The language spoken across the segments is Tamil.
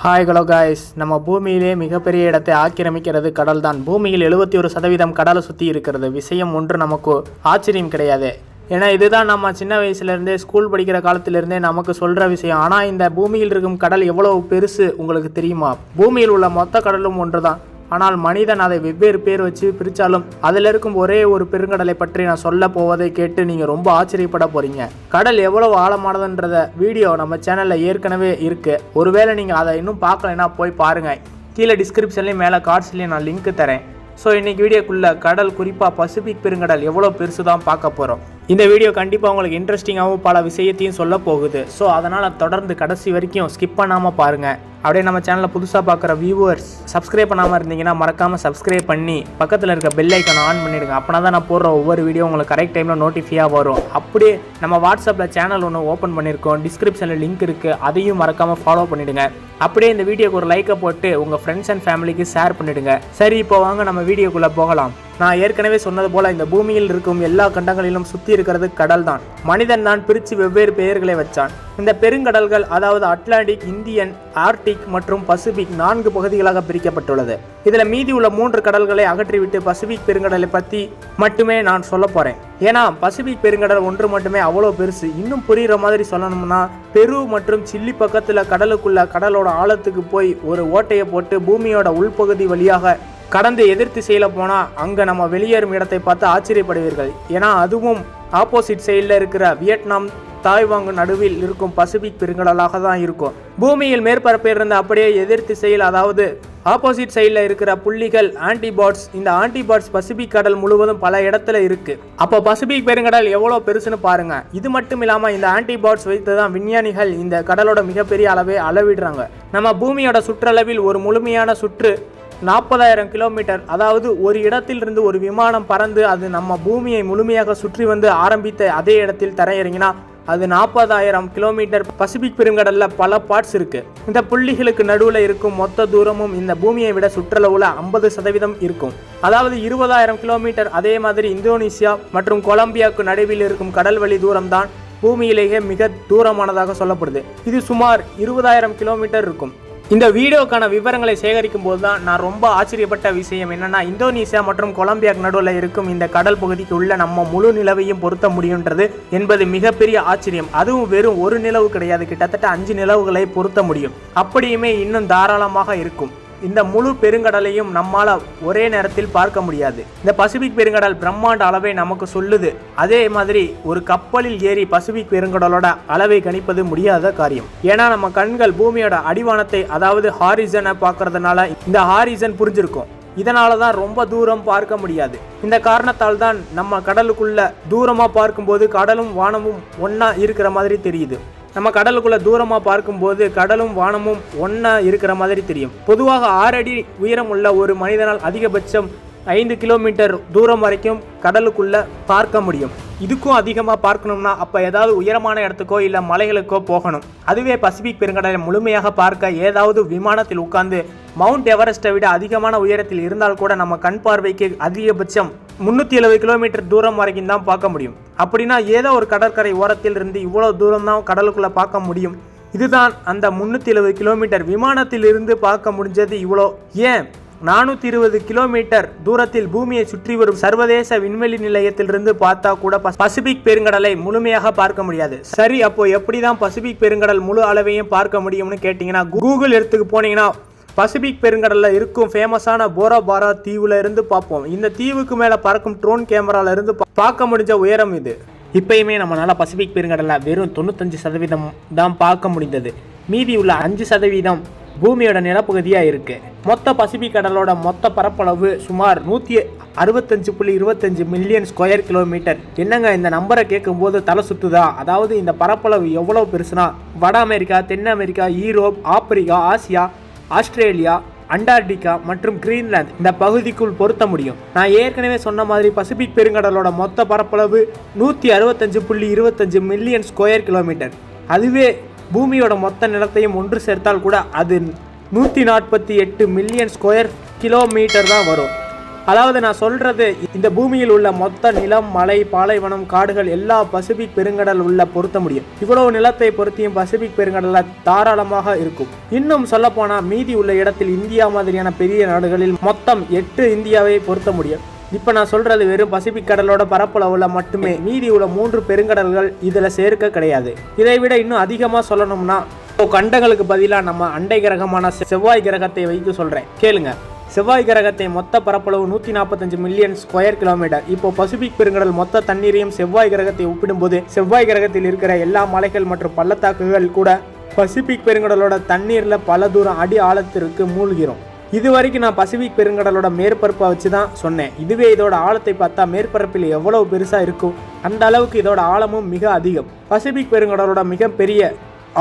ஹாய் ஹலோ காய்ஸ் நம்ம பூமியிலே மிகப்பெரிய இடத்தை ஆக்கிரமிக்கிறது கடல் தான் பூமியில் எழுபத்தி ஒரு சதவீதம் கடலை சுற்றி இருக்கிறது. விஷயம் ஒன்று நமக்கு ஆச்சரியம் கிடையாது. ஏன்னா இதுதான் நம்ம சின்ன வயசுலேருந்தே ஸ்கூல் படிக்கிற காலத்திலேருந்தே நமக்கு சொல்கிற விஷயம். ஆனால் இந்த பூமியில் இருக்கும் கடல் எவ்வளோ பெருசு உங்களுக்கு தெரியுமா? பூமியில் உள்ள மொத்த கடலும் ஒன்று தான் ஆனால் மனிதன் அதை வெவ்வேறு பேர் வச்சு பிரித்தாலும் அதில் இருக்கும் ஒரே ஒரு பெருங்கடலை பற்றி நான் சொல்ல போவதை கேட்டு நீங்கள் ரொம்ப ஆச்சரியப்பட போகிறீங்க கடல் எவ்வளவு ஆழமானதுன்றத வீடியோ நம்ம சேனலில் ஏற்கனவே இருக்குது ஒருவேளை நீங்கள் அதை இன்னும் பார்க்கலைன்னா போய் பாருங்க. கீழே டிஸ்கிரிப்ஷன்லேயும் மேலே கார்ட்ஸ்லேயும் நான் லிங்க் தரேன். ஸோ இன்றைக்கி வீடியோக்குள்ளே கடல் குறிப்பாக பசிபிக் பெருங்கடல் எவ்வளோ பெருசு தான் பார்க்க போகிறோம் இந்த வீடியோ கண்டிப்பாக உங்களுக்கு இன்ட்ரெஸ்டிங்காகவும் பல விஷயத்தையும் சொல்ல போகுது. ஸோ அதனால் தொடர்ந்து கடைசி வரைக்கும் ஸ்கிப் பண்ணாமல் பாருங்கள் அப்படியே நம்ம சேனலை புதுசாக பார்க்குற வியூவர்ஸ் சப்ஸ்கிரைப் பண்ணாமல் இருந்தீங்கன்னா மறக்காமல் சப்ஸ்கிரைப் பண்ணி பக்கத்தில் இருக்க பெல் ஐக்கனை ஆன் பண்ணிடுங்க. அப்படின்னா தான் நான் போடுற ஒவ்வொரு வீடியோ உங்களுக்கு கரெக்ட் டைமில் நோட்டிஃபையாக வரும். அப்படியே நம்ம வாட்ஸ்அப்பில் சேனல் ஒன்று ஓப்பன் பண்ணியிருக்கோம். டிஸ்கிரிப்ஷனில் லிங்க் இருக்குது அதையும் மறக்காமல் ஃபாலோ பண்ணிவிடுங்க அப்படியே இந்த வீடியோக்கு ஒரு லைக்கை போட்டு உங்கள் ஃப்ரெண்ட்ஸ் அண்ட் ஃபேமிலிக்கு ஷேர் பண்ணிவிடுங்க சரி இப்போ வாங்க நம்ம வீடியோக்குள்ளே போகலாம். நான் ஏற்கனவே சொன்னது போல இந்த பூமியில் இருக்கும் எல்லா கண்டங்களிலும் சுற்றி இருக்கிறது கடல் தான் மனிதன் தான் பிரித்து வெவ்வேறு பெயர்களை வச்சான். இந்த பெருங்கடல்கள் அதாவது அட்லாண்டிக் இந்தியன் ஆர்டிக் மற்றும் பசிபிக் நான்கு பகுதிகளாக பிரிக்கப்பட்டுள்ளது. இதில் மீதி உள்ள மூன்று கடல்களை அகற்றிவிட்டு பசிபிக் பெருங்கடலை பற்றி மட்டுமே நான் சொல்ல போகிறேன் ஏன்னா பசிபிக் பெருங்கடல் ஒன்று மட்டுமே அவ்வளோ பெருசு. இன்னும் புரிகிற மாதிரி சொல்லணும்னா பெரு மற்றும் சில்லி பக்கத்தில் கடலுக்குள்ள கடலோட ஆழத்துக்கு போய் ஒரு ஓட்டையை போட்டு பூமியோட உள்பகுதி வழியாக கடந்து எதிர் திசையில் போனால் அங்கே நம்ம வெளியேறும் இடத்தை பார்த்து ஆச்சரியப்படுவீர்கள். ஏன்னா அதுவும் ஆப்போசிட் சைடில் இருக்கிற வியட்நாம் தாய்வாங்கு நடுவில் இருக்கும் பசிபிக் பெருங்கடலாக தான் இருக்கும். பூமியில் மேற்பரப்பில் இருந்து அப்படியே எதிர் திசையில் அதாவது ஆப்போசிட் சைடில் இருக்கிற புள்ளிகள் ஆன்டிபாட்ஸ் இந்த ஆன்டிபாட்ஸ் பசிபிக் கடல் முழுவதும் பல இடத்துல இருக்கு. அப்போ பசிபிக் பெருங்கடல் எவ்வளோ பெருசுன்னு பாருங்க. இது மட்டும் இல்லாமல் இந்த ஆன்டிபாட்ஸ் வைத்து தான் விஞ்ஞானிகள் இந்த கடலோட மிகப்பெரிய அளவை அளவிடுறாங்க. நம்ம பூமியோட சுற்றளவில் ஒரு முழுமையான சுற்று நாற்பதாயிரம் கிலோமீட்டர். அதாவது ஒரு இடத்திலிருந்து ஒரு விமானம் பறந்து அது நம்ம பூமியை முழுமையாக சுற்றி வந்து ஆரம்பித்த அதே இடத்தில் தரையிறங்கினா அது நாற்பதாயிரம் கிலோமீட்டர் பசிபிக் பெருங்கடலில் பல பார்ட்ஸ் இருக்குது இந்த புள்ளிகளுக்கு நடுவில் இருக்கும் மொத்த தூரமும் இந்த பூமியை விட சுற்றளவில் ஐம்பது சதவீதம் இருக்கும். அதாவது இருபதாயிரம் கிலோமீட்டர் அதே மாதிரி இந்தோனேசியா மற்றும் கொலம்பியாவுக்கு நடுவில் இருக்கும் கடல்வழி தூரம் தான் பூமியிலேயே மிக தூரமானதாக சொல்லப்படுது. இது சுமார் இருபதாயிரம் கிலோமீட்டர் இருக்கும். இந்த வீடியோக்கான விவரங்களை சேகரிக்கும் போது தான் நான் ரொம்ப ஆச்சரியப்பட்ட விஷயம் என்னன்னா இந்தோனேசியா மற்றும் கொலம்பியாக்கு நடுவில் இருக்கும் இந்த கடல் பகுதிக்கு உள்ள நம்ம முழு நிலவையும் பொருத்த முடியுன்றது என்பது மிகப்பெரிய ஆச்சரியம். அதுவும் வெறும் ஒரு நிலவு கிடையாது கிட்டத்தட்ட அஞ்சு நிலவுகளை பொருத்த முடியும். அப்படியுமே இன்னும் தாராளமாக இருக்கும். இந்த முழு பெருங்கடலையும் நம்மால் ஒரே நேரத்தில் பார்க்க முடியாது. இந்த பசிபிக் பெருங்கடல் பிரம்மாண்ட அளவை நமக்கு சொல்லுது. அதே மாதிரி ஒரு கப்பலில் ஏறி பசிபிக் பெருங்கடலோட அளவை கணிப்பது முடியாத காரியம். ஏன்னா நம்ம கண்கள் பூமியோட அடிவானத்தை அதாவது ஹாரிசனை பார்க்கறதுனால இந்த ஹாரிசன் புரிஞ்சிருக்கும். இதனால தான் ரொம்ப தூரம் பார்க்க முடியாது. இந்த காரணத்தால் தான் நம்ம கடலுக்குள்ள தூரமாக பார்க்கும்போது கடலும் வானமும் ஒன்றா இருக்கிற மாதிரி தெரியுது. நம்ம கடலுக்குள்ள தூரமாக பார்க்கும்போது கடலும் வானமும் ஒன்றா இருக்கிற மாதிரி தெரியும். பொதுவாக ஆறு அடி உயரம் உள்ள ஒரு மனிதனால் அதிகபட்சம் ஐந்து கிலோமீட்டர் தூரம் வரைக்கும் கடலுக்குள்ள பார்க்க முடியும். இதுக்கும் அதிகமாக பார்க்கணும்னா அப்போ ஏதாவது உயரமான இடத்துக்கோ இல்லை மலைகளுக்கோ போகணும். அதுவே பசிபிக் பெருங்கடலை முழுமையாக பார்க்க ஏதாவது விமானத்தில் உட்கார்ந்து மவுண்ட் எவரெஸ்ட்டை விட அதிகமான உயரத்தில் இருந்தால் கூட நம்ம கண் பார்வைக்கு அதிகபட்சம் முந்நூற்றி எழுபது கிலோமீட்டர் தூரம் வரைக்கும் தான் பார்க்க முடியும். அப்படின்னா ஏதோ ஒரு கடற்கரை ஓரத்தில் இருந்து இவ்வளோ தூரம் தான் கடலுக்குள்ளே பார்க்க முடியும். இதுதான் அந்த முந்நூற்றி எழுபது கிலோமீட்டர். விமானத்தில் இருந்து பார்க்க முடிஞ்சது இவ்வளோ. ஏன்? நானூற்றி இருபது கிலோமீட்டர் தூரத்தில் பூமியை சுற்றி வரும் சர்வதேச விண்வெளி நிலையத்திலிருந்து பார்த்தா கூட பஸ்- பசிபிக் பெருங்கடலை முழுமையாக பார்க்க முடியாது. சரி அப்போ எப்படி தான் பசிபிக் பெருங்கடல் முழு அளவையும் பார்க்க முடியும்னு கேட்டிங்கன்னா கூகுள் எடுத்துக்கு போனீங்கன்னா பசிபிக் பெருங்கடலில் இருக்கும் ஃபேமஸான போராபாரா தீவுல இருந்து பார்ப்போம். இந்த தீவுக்கு மேலே பறக்கும் ட்ரோன் கேமரால இருந்து பார்க்க முடிஞ்ச உயரம் இது. இப்பயுமே நம்மளால பசிபிக் பெருங்கடலில் வெறும் தொண்ணூத்தஞ்சு சதவீதம் தான் பார்க்க முடிந்தது. மீதி உள்ள அஞ்சு சதவீதம் பூமியோட நிலப்பகுதியாக இருக்கு. மொத்த பசிபிக் கடலோட மொத்த பரப்பளவு சுமார் நூத்தி அறுபத்தஞ்சு புள்ளி இருபத்தஞ்சு மில்லியன் ஸ்கொயர் கிலோமீட்டர் என்னங்க இந்த நம்பரை கேட்கும்போது தலை சுத்துதா? அதாவது இந்த பரப்பளவு எவ்வளவு பெருசுனா வட அமெரிக்கா தென் America Europe Africa Asia Australia Antarctica மற்றும் கிரீன்லாந்து இந்த பகுதிக்குள் பொருத்த முடியும். நான் ஏற்கனவே சொன்ன மாதிரி பசிபிக் பெருங்கடலோட மொத்த பரப்பளவு நூற்றி அறுபத்தஞ்சு புள்ளி இருபத்தஞ்சு மில்லியன் ஸ்கொயர் கிலோமீட்டர். அதுவே பூமியோட மொத்த நிலத்தையும் ஒன்று சேர்த்தால் கூட அது நூற்றி நாற்பத்தி எட்டு மில்லியன் ஸ்கொயர் கிலோமீட்டர் தான் வரும். அதாவது நான் சொல்றது இந்த பூமியில் உள்ள மொத்த நிலம் மலை பாலைவனம் காடுகள் எல்லா பசிபிக் பெருங்கடல் உள்ள பொருத்த முடியும். இவ்வளவு நிலத்தை பொருத்தியும் பசிபிக் பெருங்கடல தாராளமாக இருக்கும். இன்னும் சொல்ல போனா மீதி உள்ள இடத்தில் இந்தியா மாதிரியான பெரிய நாடுகளில் மொத்தம் எட்டு இந்தியாவை பொருத்த முடியும். இப்ப நான் சொல்றது வெறும் பசிபிக் கடலோட பரப்பளவுல மட்டுமே. மீதி உள்ள மூன்று பெருங்கடல்கள் இதுல சேர்க்க கிடையாது. இதை விட இன்னும் அதிகமா சொல்லணும்னா இப்போ கண்டங்களுக்கு பதிலாக நம்ம அண்டை கிரகமான செவ்வாய் கிரகத்தை வைத்து சொல்றேன். கேளுங்க. செவ்வாய் கிரகத்தை மொத்த பரப்பளவு நூற்றி நாற்பத்தஞ்சு மில்லியன் ஸ்கொயர் கிலோமீட்டர் இப்போ பசிபிக் பெருங்கடல் மொத்த தண்ணீரையும் செவ்வாய் கிரகத்தை ஒப்பிடும்போது செவ்வாய் கிரகத்தில் இருக்கிற எல்லா மலைகள் மற்றும் பள்ளத்தாக்குகள் கூட பசிபிக் பெருங்கடலோட தண்ணீரில் பல தூரம் அடி ஆழத்திற்கு மூழ்கிறோம். இது வரைக்கும் நான் பசிபிக் பெருங்கடலோட மேற்பரப்பை வச்சு தான் சொன்னேன். இதுவே இதோட ஆழத்தை பார்த்தா மேற்பரப்பில் எவ்வளவு பெருசாக இருக்கும்? அந்த அளவுக்கு இதோட ஆழமும் மிக அதிகம். பசிபிக் பெருங்கடலோட மிகப்பெரிய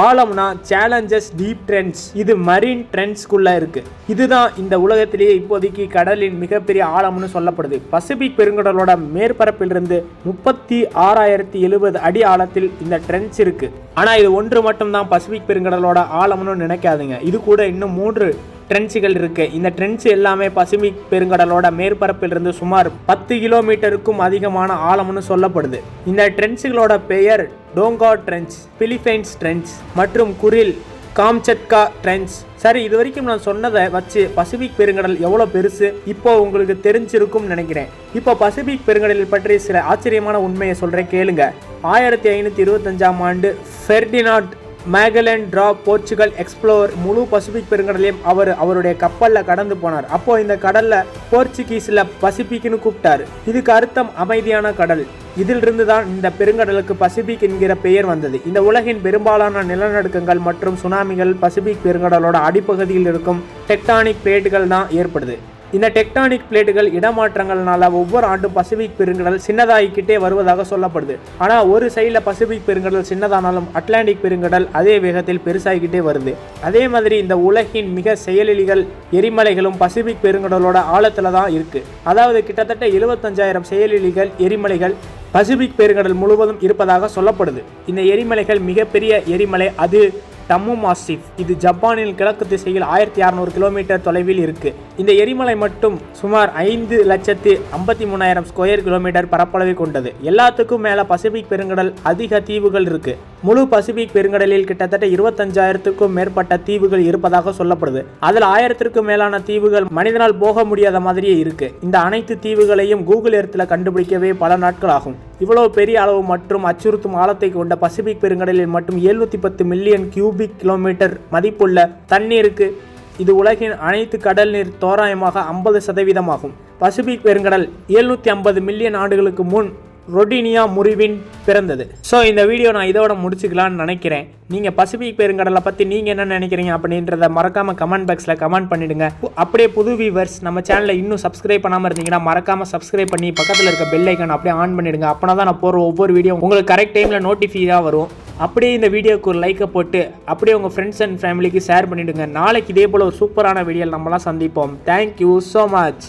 ஆழம்னா சேலஞ்சஸ் டீப் ட்ரெண்ட்ஸ் இது மரீன் ட்ரெண்ட்ஸ்குள்ளே இருக்குது இதுதான் இந்த உலகத்திலேயே இப்போதைக்கு கடலின் மிகப்பெரிய ஆழம்னு சொல்லப்படுது. பசிபிக் பெருங்கடலோட மேற்பரப்பிலிருந்து முப்பத்தி ஆறாயிரத்தி எழுபது அடி ஆழத்தில் இந்த ட்ரெண்ட்ஸ் இருக்குது ஆனால் இது ஒன்று மட்டும்தான் பசிபிக் பெருங்கடலோட ஆழம்னு நினைக்காதுங்க. இது கூட இன்னும் மூன்று ட்ரெண்ட்ஸுகள் இருக்குது இந்த ட்ரெண்ட்ஸ் எல்லாமே பசிபிக் பெருங்கடலோட மேற்பரப்பிலிருந்து சுமார் பத்து கிலோமீட்டருக்கும் அதிகமான ஆழம்னு சொல்லப்படுது. இந்த ட்ரெண்ட்ஸுகளோட பெயர் டோங்கா ட்ரென்ச் பிலிப்பைன்ஸ் ட்ரென்ச் மற்றும் குரில் காம்சட்கா ட்ரென்ச். சரி இது வரைக்கும் நான் சொன்னதை வச்சு பசிபிக் பெருங்கடல் எவ்வளோ பெருசு? இப்போ உங்களுக்கு தெரிஞ்சிருக்கும்னு நினைக்கிறேன். இப்போ பசிபிக் பெருங்கடல் பற்றி சில ஆச்சரியமான உண்மையை சொல்கிறேன் கேளுங்க. ஆயிரத்தி ஐநூற்றி இருபத்தஞ்சாம் ஆண்டு ஃபெர்டினாட் மேகலன் ட்ரா போர்ச்சுகல் எக்ஸ்ப்ளோர் முழு பசிபிக் பெருங்கடலையும் அவர் அவருடைய கப்பலில் கடந்து போனார். அப்போ இந்த கடல்ல போர்ச்சுகீஸில் பசிபிக்னு கூப்பிட்டார். இதுக்கு அர்த்தம் அமைதியான கடல். இதிலிருந்து தான் இந்த பெருங்கடலுக்கு பசிபிக் என்கிற பெயர் வந்தது. இந்த உலகின் பெரும்பாலான நிலநடுக்கங்கள் மற்றும் சுனாமிகள் பசிபிக் பெருங்கடலோட அடிப்பகுதியில் இருக்கும் டெக்டானிக் பிளேட்டுகள் தான் ஏற்படுது. இந்த டெக்டானிக் பிளேட்டுகள் இடமாற்றங்கள்னால ஒவ்வொரு ஆண்டும் பசிபிக் பெருங்கடல் சின்னதாகிக்கிட்டே வருவதாக சொல்லப்படுது. ஆனால் ஒரு சைடில் பசிபிக் பெருங்கடல் சின்னதானாலும் அட்லாண்டிக் பெருங்கடல் அதே வேகத்தில் பெருசாகிக்கிட்டே வருது. அதே மாதிரி இந்த உலகின் மிக செயலிகள் எரிமலைகளும் பசிபிக் பெருங்கடலோட ஆழத்தில் தான் இருக்குது அதாவது கிட்டத்தட்ட எழுபத்தஞ்சாயிரம் செயலிகள் எரிமலைகள் பசிபிக் பெருங்கடல் முழுவதும் இருப்பதாக சொல்லப்படுது. இந்த எரிமலைகள் மிகப்பெரிய எரிமலை அது டம்மு மாசிப் இது ஜப்பானில் கிழக்கு திசையில் ஆயிரத்தி அறநூறு கிலோமீட்டர் தொலைவில் இருக்கு. இந்த எரிமலை மட்டும் சுமார் ஐந்து லட்சத்தி ஐம்பத்தி மூணாயிரம் ஸ்கொயர் கிலோமீட்டர் பரப்பளவை கொண்டது. எல்லாத்துக்கும் மேல பசிபிக் பெருங்கடல் அதிக தீவுகள் இருக்கு. முழு பசிபிக் பெருங்கடலில் கிட்டத்தட்ட இருபத்தஞ்சாயிரத்துக்கும் மேற்பட்ட தீவுகள் இருப்பதாக சொல்லப்படுது. அதில் ஆயிரத்திற்கும் மேலான தீவுகள் மனிதனால் போக முடியாத மாதிரியே இருக்கு. இந்த அனைத்து தீவுகளையும் கூகுள் எர்த்தில் கண்டுபிடிக்கவே பல நாட்கள் ஆகும். இவ்வளவு பெரிய அளவு மற்றும் அச்சுறுத்தும் ஆழத்தை கொண்ட பசிபிக் பெருங்கடலில் மட்டும் 710 பத்து மில்லியன் கியூபிக் கிலோமீட்டர் மதிப்புள்ள தண்ணீருக்கு இது உலகின் அனைத்து கடல் நீர் தோராயமாக ஐம்பது சதவீதமாகும். பசிபிக் பெருங்கடல் 750 ஐம்பது மில்லியன் ஆண்டுகளுக்கு முன் ரொடினியா முறிவின் பிறந்தது. ஸோ இந்த வீடியோ நான் இதோட முடிச்சுக்கலாம்னு நினைக்கிறேன். நீங்கள் பசிபிக் பெருங்கடலை பற்றி நீங்கள் என்ன நினைக்கிறீங்க அப்படின்றத மறக்காமல் கமெண்ட் பாக்ஸில் கமெண்ட் பண்ணிடுங்க. அப்படியே புது வியூவர்ஸ் நம்ம சேனலில் இன்னும் சப்ஸ்கிரைப் பண்ணாமல் இருந்தீங்கன்னா மறக்காமல் சப்ஸ்கிரைப் பண்ணி பக்கத்தில் இருக்க பெல் ஐக்கன் அப்படியே ஆன் பண்ணிடுங்க. அப்போனா தான் நான் போகிற ஒவ்வொரு வீடியோ உங்களுக்கு கரெக்ட் டைமில் நோட்டிஃபையாக வரும். அப்படியே இந்த வீடியோக்கு ஒரு லைக்கை போட்டு அப்படியே உங்கள் ஃப்ரெண்ட்ஸ் அண்ட் ஃபேமிலிக்கு ஷேர் பண்ணிவிடுங்க நாளைக்கு இதே போல் ஒரு சூப்பரான வீடியோ நம்மளாம் சந்திப்போம். Thank you so much